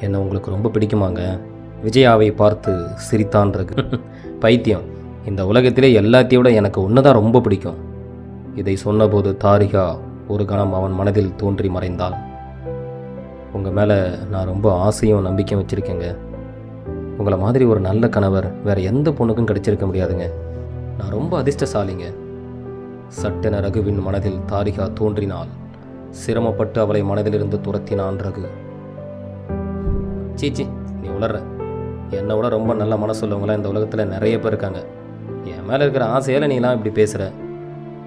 என்னை உங்களுக்கு ரொம்ப பிடிக்குமாங்க? விஜயாவை பார்த்து சிரித்தான் இருக்கு பைத்தியம் இந்த உலகத்திலே எல்லாத்தையும் விட எனக்கு ஒன்று தான் ரொம்ப பிடிக்கும். இதை சொன்னபோது தாரிகா ஒரு கணம் அவன் மனதில் தோன்றி மறைந்தாள். உங்கள் மேலே நான் ரொம்ப ஆசையும் நம்பிக்கையும் வச்சுருக்கேங்க. உங்களை மாதிரி ஒரு நல்ல கணவர் வேறு எந்த பொண்ணுக்கும் கிடைச்சிருக்க முடியாதுங்க. நான் ரொம்ப அதிர்ஷ்டசாலிங்க. சட்டென ரகுவின் மனதில் தாரிகா தோன்றினாள். சிரமப்பட்டு அவளை மனதிலிருந்து துரத்தினான் ரகு. சீச்சி நீ உளர்ற. என்னை விட ரொம்ப நல்ல மனசு உள்ளவங்களாம் இந்த உலகத்தில் நிறைய பேர் இருக்காங்க. என் மேலே இருக்கிற ஆசையால் நீலாம் இப்படி பேசுகிற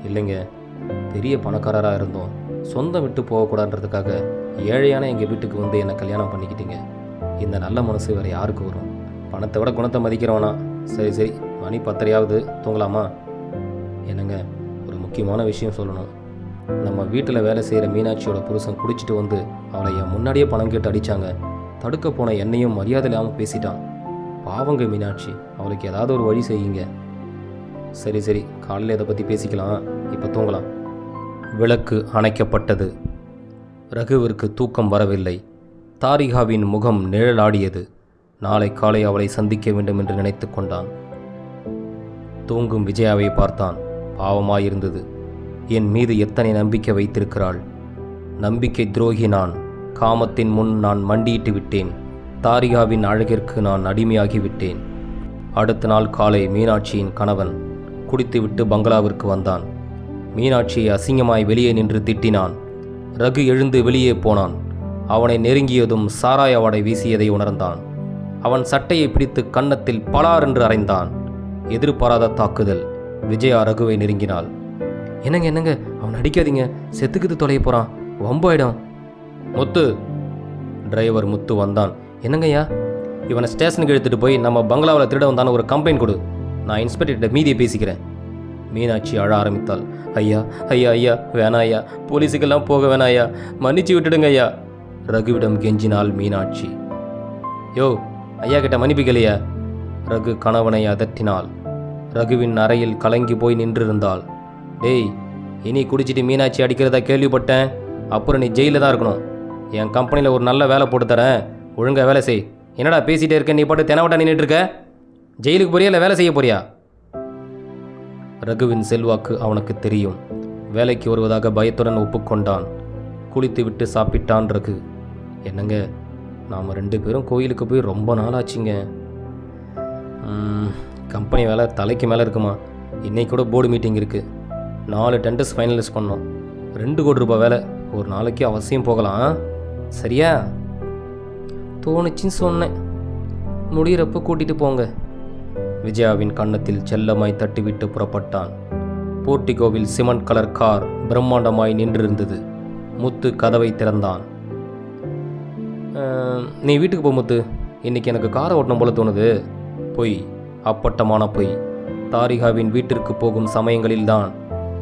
இல்லைங்க பெரிய பணக்காரராக இருந்தோம். சொந்தம் விட்டு போகக்கூடாதுன்றதுக்காக ஏழையான எங்கள் வீட்டுக்கு வந்து என்னை கல்யாணம் பண்ணிக்கிட்டீங்க. இந்த நல்ல மனசு வேறு யாருக்கு வரும்? பணத்தை விட குணத்தை மதிக்கிறவனா? சரி சரி மணி பத்தரையாவது தூங்கலாமா? என்னங்க ஒரு முக்கியமான விஷயம் சொல்லணும். நம்ம வீட்டில் வேலை செய்கிற மீனாட்சியோட புருஷன் குடிச்சிட்டு வந்து அவளை என் முன்னாடியே பணம் கேட்டு அடித்தாங்க தடுக்க போன என்னையும் மரியாதை இல்லாமல் பேசிட்டான். பாவங்க மீனாட்சி அவளுக்கு ஏதாவது ஒரு வழி செய்யுங்க. சரி சரி காலையில் இதை பற்றி பேசிக்கலாம். இப்போ தூங்கலாம். விளக்கு அணைக்கப்பட்டது. ரகுவிற்கு தூக்கம் வரவில்லை. தாரிகாவின் முகம் நிழலாடியது. நாளை காலை அவளை சந்திக்க வேண்டும் என்று நினைத்து கொண்டான். தூங்கும் விஜயாவை பார்த்தான். பாவமாயிருந்தது. என் மீது எத்தனை நம்பிக்கை வைத்திருக்கிறாள்? நம்பிக்கை துரோகி நான். காமத்தின் முன் நான் மண்டியிட்டு விட்டேன். தாரிகாவின் அழகிற்கு நான் அடிமையாகி விட்டேன் அடுத்த நாள் காலை மீனாட்சியின் கணவன் குடித்துவிட்டு பங்களாவிற்கு வந்தான். மீனாட்சியை அசிங்கமாய் வெளியே நின்று திட்டினான். ரகு எழுந்து வெளியே போனான். அவனை நெருங்கியதும் சாராய வாடை வீசியதை உணர்ந்தான். அவன் சட்டையை பிடித்து கன்னத்தில் பலார் என்று அறைந்தான். எதிர்பாராத தாக்குதல். விஜயா ரகுவை நெருங்கினாள். என்னங்க என்னங்க? அவன் அடிக்காதீங்க. செத்துக்குது தொலைய போகிறான் வம்பாயிடும் முத்து. டிரைவர் முத்து வந்தான். என்னங்கய்யா? இவனை ஸ்டேஷனுக்கு எடுத்துட்டு போய் நம்ம பங்களாவில் திருட வந்தான ஒரு கம்ப்ளைண்ட் கொடு. நான் இன்ஸ்பெக்டர்கிட்ட மீதியை பேசிக்கிறேன். மீனாட்சி அழ ஆரம்பித்தாள். ஐயா ஐயா ஐயா வேணா ஐயா. போலீஸுக்கெல்லாம் போக வேணாம் ஐயா. மன்னிச்சு விட்டுடுங்க ஐயா. ரகுவிடம் கெஞ்சினாள் மீனாட்சி. யோ ஐயா கிட்ட மன்னிப்புக்கலையா ரகு கணவனை அதட்டினாள். ரகுவின் அறையில் கலங்கி போய் நின்றிருந்தாள். டேய் இனி குடிச்சிட்டு மீனாட்சி அடிக்கிறதா கேள்விப்பட்டேன். அப்புறம் நீ ஜெயிலில் தான் இருக்கணும். என் கம்பெனியில் ஒரு நல்ல வேலை போட்டு தரேன். ஒழுங்காக வேலை செய். என்னடா பேசிகிட்டே இருக்க? நீ பாட்டு தெனவட்டா நின்றுட்டு இருக்க? ஜெயிலுக்கு போறியா இல்லை வேலை செய்ய போறியா? ரகுவின் செல்வாக்கு அவனுக்கு தெரியும். வேலைக்கு வருவதாக பயத்துடன் ஒப்புக்கொண்டான். குளித்துவிட்டு சாப்பிட்டான் ரகு. என்னங்க நாம் ரெண்டு பேரும் கோயிலுக்கு போய் ரொம்ப நாள் ஆச்சுங்க கம்பெனி வேலை தலைக்கு மேலே இருக்குமா? இன்னைக்கு கூட போர்டு மீட்டிங் இருக்குது நாலு டெண்டர்ஸ் ஃபைனலைஸ் பண்ணோம். ரெண்டு கோடி ரூபாய் வேலை. ஒரு நாளைக்கு அவசியம் போகலாம் சரியா? தோணுச்சின்னு சொன்னேன். முடியிறப்ப கூட்டிகிட்டு போங்க. விஜயாவின் கன்னத்தில் செல்லமாய் தட்டிவிட்டு புறப்பட்டான். போர்ட்டிகோவில் சிமெண்ட் கலர் கார் பிரம்மாண்டமாய் நின்றிருந்தது. முத்து கதவை திறந்தான். நீ வீட்டுக்கு போ முத்து. இன்னைக்கு எனக்கு காரை ஓட்டணும் போல தோணுது. பொய். அப்பட்டமான பொய். தாரிகாவின் வீட்டிற்கு போகும் சமயங்களில்தான்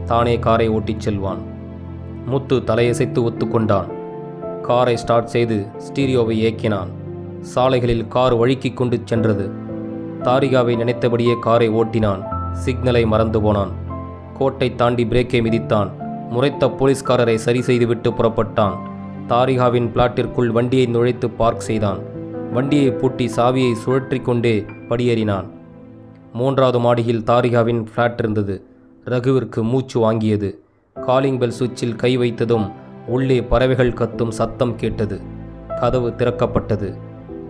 தானே காரை ஓட்டிச் செல்வான். முத்து தலையசைத்து ஒத்துக்கொண்டான். காரை ஸ்டார்ட் செய்து ஸ்டீரியோவை இயக்கினான். சாலைகளில் கார் வழுக்கிக் கொண்டு சென்றது. தாரிகாவை நினைத்தபடியே காரை ஓட்டினான். சிக்னலை மறந்து போனான். கோட்டை தாண்டி பிரேக்கை மிதித்தான். முறைத்த போலீஸ்காரரை சரி செய்துவிட்டு புறப்பட்டான். தாரிகாவின் பிளாட்டிற்குள் வண்டியை நுழைத்து பார்க் செய்தான். வண்டியை பூட்டி சாவியை சுழற்றி கொண்டே படியேறினான். மூன்றாவது மாடியில் தாரிகாவின் ஃப்ளாட் இருந்தது. ரகுவிற்கு மூச்சு வாங்கியது. காலிங் பெல் சுவிட்சில் கை வைத்ததும் உள்ளே பறவைகள் கத்தும் சத்தம் கேட்டது. கதவு திறக்கப்பட்டது.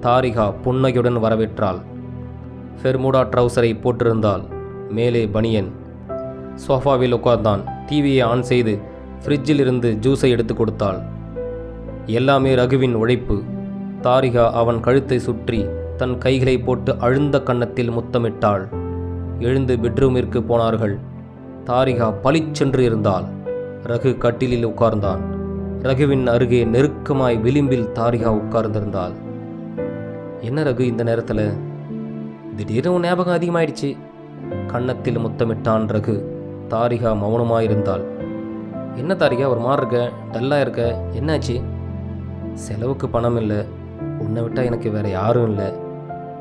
தாரிகா புன்னகையுடன் வரவேற்றாள். ஃபெர்முடா ட்ரவுசரை போட்டிருந்தாள். மேலே பனியன். சோஃபாவில் உட்கார்ந்தான். டிவியை ஆன் செய்து ஃப்ரிட்ஜில் இருந்து ஜூஸை எடுத்து கொடுத்தாள். எல்லாமே ரகுவின் உழைப்பு. தாரிகா அவன் கழுத்தை சுற்றி தன் கைகளை போட்டு அழுந்த கன்னத்தில் முத்தமிட்டாள். எழுந்து பெட்ரூமிற்கு போனார்கள். தாரிகா பளிச்சென்று இருந்தாள். ரகு கட்டிலில் உட்கார்ந்தான். ரகுவின் அருகே நெருக்கமாய் விளிம்பில் தாரிகா உட்கார்ந்திருந்தாள். என்ன ரகு இந்த நேரத்தில்? திடீர்னு ஞாபகம் அதிகமாயிடுச்சு. கன்னத்தில் முத்தமிட்டான் ரகு. தாரிகா மௌனமாயிருந்தாள். என்ன தாரிகா ஒரு மாதிரி இருக்க? டல்லாக இருக்க? என்னாச்சு? செலவுக்கு பணம் இல்லை. உன்னை விட்டால் எனக்கு வேறு யாரும் இல்லை.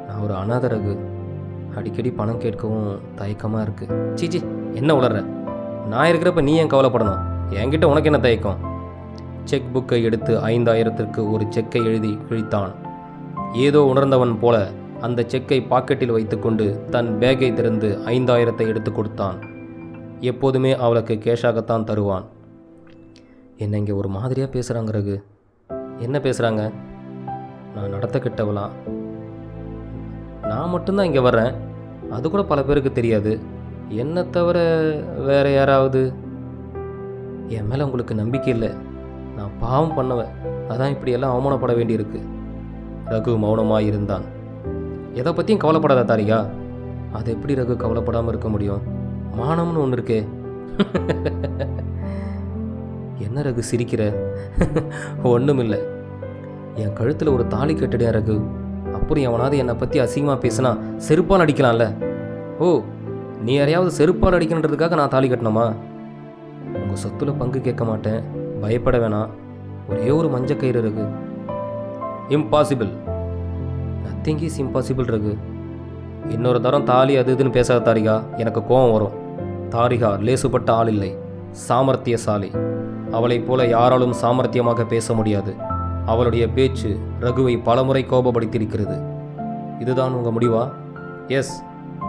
நான் ஒரு அனாதை ரகு. அடிக்கடி பணம் கேட்கவும் தயக்கமாக இருக்குது சீச்சி என்ன உளர்ற? நான் இருக்கிறப்ப நீ ஏன் கவலைப்படணும்? என்கிட்ட உனக்கு என்ன தயக்கம்? செக் புக்கை எடுத்து ஐந்தாயிரத்திற்கு ஒரு செக்கை எழுதி கிழித்தான். ஏதோ உணர்ந்தவன் போல அந்த செக்கை பாக்கெட்டில் வைத்துக்கொண்டு தன் பேக்கை திறந்து ஐந்தாயிரத்தை எடுத்து கொடுத்தான். எப்போதுமே அவளுக்கு கேஷாகத்தான் தருவான். என்ன இங்கே ஒரு மாதிரியாக பேசுகிறாங்க ரகு? என்ன பேசுகிறாங்க நான் நடத்த நான் மட்டும்தான் இங்கே வர்றேன். அது கூட பல பேருக்கு தெரியாது. என்னை தவிர வேறு யாராவது? என் மேலே உங்களுக்கு நம்பிக்கை இல்லை. நான் பாவம் பண்ணவன். அதான் இப்படியெல்லாம் அவமானப்பட வேண்டியிருக்கு. ரகு மௌனமாக இருந்தான். எதை பற்றியும் கவலைப்படாத தாரியா? அது எப்படி ரகு கவலைப்படாமல் இருக்க முடியும்? மானம்னு ஒன்று இருக்கே. என்ன ரகு சிரிக்கிற? ஒன்றும் இல்லை என் கழுத்தில் ஒரு தாலி கட்டுடையா ரகு. அப்புறம் எவனாவது என்னை பற்றி அசிங்கமாக பேசினா செருப்பால் அடிக்கலாம்ல. ஓ நீ யாரையாவது செருப்பால் அடிக்கணுன்றதுக்காக நான் தாலி கட்டணுமா உங்கள் சொத்துல பங்கு கேட்க மாட்டேன். பயப்பட வேணாம். ஒரே ஒரு மஞ்ச கயிறு இருக்கு. இம்பாசிபிள் நத்திங் இஸ் இம்பாசிபிள் இருக்கு. இன்னொரு தரம் தாலி அது இதுன்னு பேசாத தாரிகா எனக்கு கோபம் வரும். தாரிகா லேசுப்பட்ட ஆள் இல்லை. சாமர்த்தியசாலி. அவளைப் போல யாராலும் சாமர்த்தியமாக பேச முடியாது. அவளுடைய பேச்சு ரகுவை பலமுறை கோபப்படுத்தியிருக்கிறது. இதுதான் உங்கள் முடிவா? எஸ்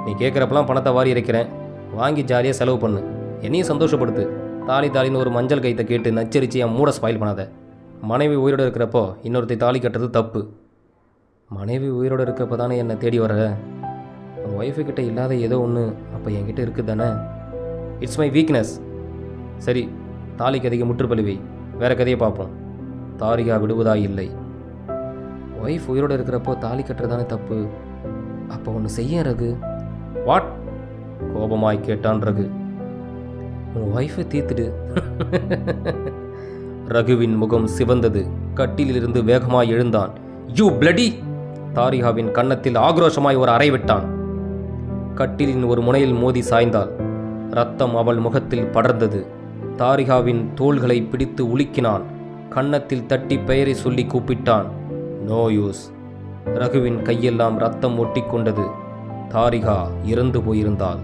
நீ கேட்குறப்பெல்லாம் பணத்தை வாரி இறைக்கிறேன். வாங்கி ஜாலியாக செலவு பண்ணு. என்னையும் சந்தோஷப்படுத்து. தாலி தாலின்னு ஒரு மஞ்சள் கைத்தை கேட்டு நச்சரித்து என் மூட ஸ்பாயில் பண்ணாத. மனைவி உயிரோடு இருக்கிறப்போ இன்னொருத்தை தாலி கட்டுறது தப்பு. மனைவி உயிரோடு இருக்கிறப்ப தானே என்னை தேடி வர உன் ஒய்ஃபு கிட்ட இல்லாத ஏதோ ஒன்று அப்போ என்கிட்ட இருக்குது தானே இட்ஸ் மை வீக்னஸ் சரி தாலி கதைக்கு முற்றுப்பழுவி வேறு வேற கதையை பார்ப்போம். தாரிகா விடுவதா இல்லை. ஒய்ஃப் உயிரோடு இருக்கிறப்போ தாலி கட்டுறதானே தப்பு. அப்போ ஒன்று செய்ய ரகு. வாட் கோபமாய் கேட்டான் ரகு. உன் ஒய்ஃபை தீர்த்துடு. ரகுவின் முகம் சிவந்தது. கட்டிலிருந்து வேகமாய் எழுந்தான். யூ பிளடி தாரிகாவின் கன்னத்தில் ஆக்ரோஷமாய் ஒரு அறை விட்டான். கட்டிலின் ஒரு முனையில் மோதி சாய்ந்தாள். ரத்தம் அவள் முகத்தில் படர்ந்தது. தாரிகாவின் தோள்களை பிடித்து உலுக்கினான். கன்னத்தில் தட்டி பெயரை சொல்லி கூப்பிட்டான். நோ யூஸ் ரகுவின் கையெல்லாம் ரத்தம் ஒட்டிக்கொண்டது. தாரிகா இறந்து போயிருந்தாள்.